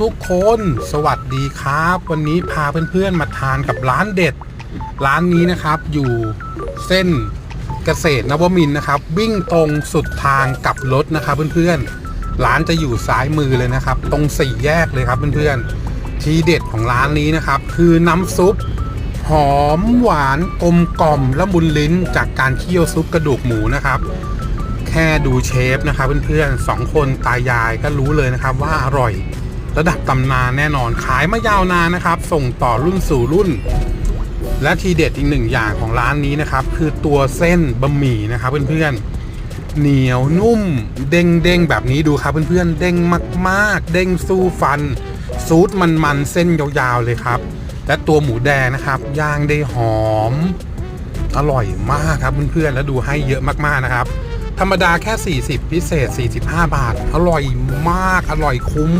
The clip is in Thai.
ทุกๆคนสวัสดีครับ วันนี้พาเพื่อนๆมาทานกับร้านเด็ด ร้านนี้นะครับอยู่เส้นเกษตรนวมินทร์นะครับ วิ่งตรงสุดทางกลับรถนะครับเพื่อนๆร้านจะอยู่ซ้ายมือเลยนะครับ ตรงสี่แยกเลยครับเพื่อนๆทีเด็ดของร้านนี้นะครับ คือน้ำซุปหอมหวานกลมกล่อมละมุนลิ้นจากการเคี่ยวซุปกระดูกหมูนะครับ แค่ดูเชฟนะครับเพื่อนๆสองคนตายายก็รู้เลยนะครับว่าอร่อย ระดับตำนานแน่นอนขายมายาวนานนะครับ ส่งต่อรุ่นสู่รุ่น และทีเด็ดอีกหนึ่งอย่างของร้านนี้นะครับ คือตัวเส้นบะหมี่นะครับเพื่อนๆเหนียวนุ่ม เด้งเด้งแบบนี้ดูครับเพื่อนๆเด้งมาก ๆ เด้งสู้ฟันซูดมันๆเส้นยาวๆเลยครับ และตัวหมูแดงนะครับย่างได้หอม อร่อยมากครับเพื่อนๆแล้วดูให้เยอะมากๆนะครับ ธรรมดาแค่ 40 พิเศษ 45 บาท อร่อยมากอร่อยคุ้ม